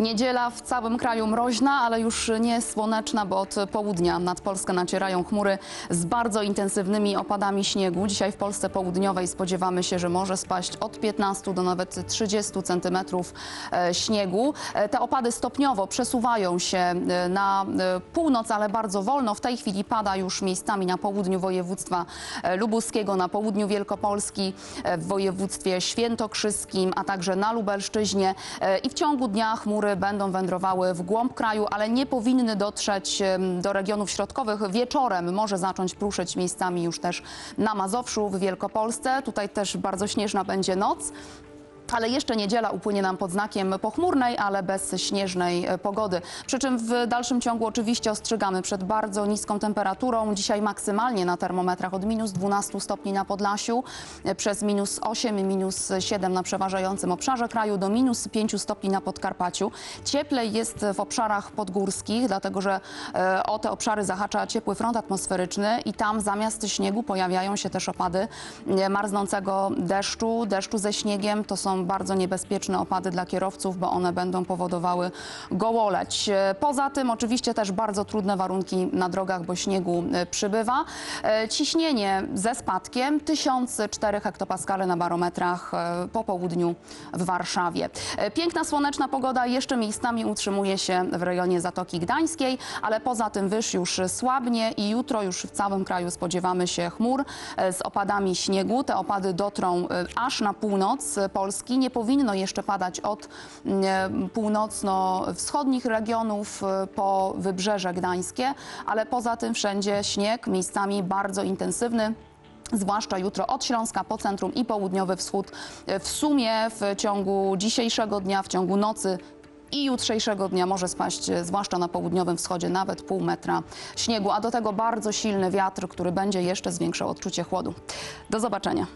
Niedziela w całym kraju mroźna, ale już nie słoneczna, bo od południa nad Polskę nacierają chmury z bardzo intensywnymi opadami śniegu. Dzisiaj w Polsce południowej spodziewamy się, że może spaść od 15 do nawet 30 centymetrów e, śniegu. E, Te opady stopniowo przesuwają się e, na północ, ale bardzo wolno. W tej chwili pada już miejscami na południu województwa lubuskiego, na południu Wielkopolski, w województwie świętokrzyskim, a także na Lubelszczyźnie. I w ciągu dnia chmury będą wędrowały w głąb kraju, ale nie powinny dotrzeć do regionów środkowych. Wieczorem może zacząć pruszyć miejscami już też na Mazowszu, w Wielkopolsce. Tutaj też bardzo śnieżna będzie noc. Ale jeszcze niedziela upłynie nam pod znakiem pochmurnej, ale bez śnieżnej e, pogody. Przy czym w dalszym ciągu oczywiście ostrzegamy przed bardzo niską temperaturą. Dzisiaj maksymalnie na termometrach od minus 12 stopni na Podlasiu, e, przez minus 8, minus 7 na przeważającym obszarze kraju, do minus 5 stopni na Podkarpaciu. Cieplej jest w obszarach podgórskich, dlatego że e, o te obszary zahacza ciepły front atmosferyczny i tam zamiast śniegu pojawiają się też opady marznącego deszczu, deszczu ze śniegiem. To są bardzo niebezpieczne opady dla kierowców, bo one będą powodowały gołoleć. E, Poza tym oczywiście też bardzo trudne warunki na drogach, bo śniegu e, przybywa. E, Ciśnienie ze spadkiem 1004 hektopaskale na barometrach po południu w Warszawie. Piękna słoneczna pogoda jeszcze miejscami utrzymuje się w rejonie Zatoki Gdańskiej, ale poza tym wyż już słabnie i jutro już w całym kraju spodziewamy się chmur z opadami śniegu. Te opady dotrą aż na północ e, Polski. Nie powinno jeszcze padać od mm, północno-wschodnich regionów e, po wybrzeże gdańskie, ale poza tym wszędzie śnieg, miejscami bardzo intensywny. Zwłaszcza jutro od Śląska po centrum i południowy wschód. E, W sumie w ciągu dzisiejszego dnia, w ciągu nocy i jutrzejszego dnia może spaść, e, zwłaszcza na południowym wschodzie, nawet pół metra śniegu, a do tego bardzo silny wiatr, który będzie jeszcze zwiększał odczucie chłodu. Do zobaczenia.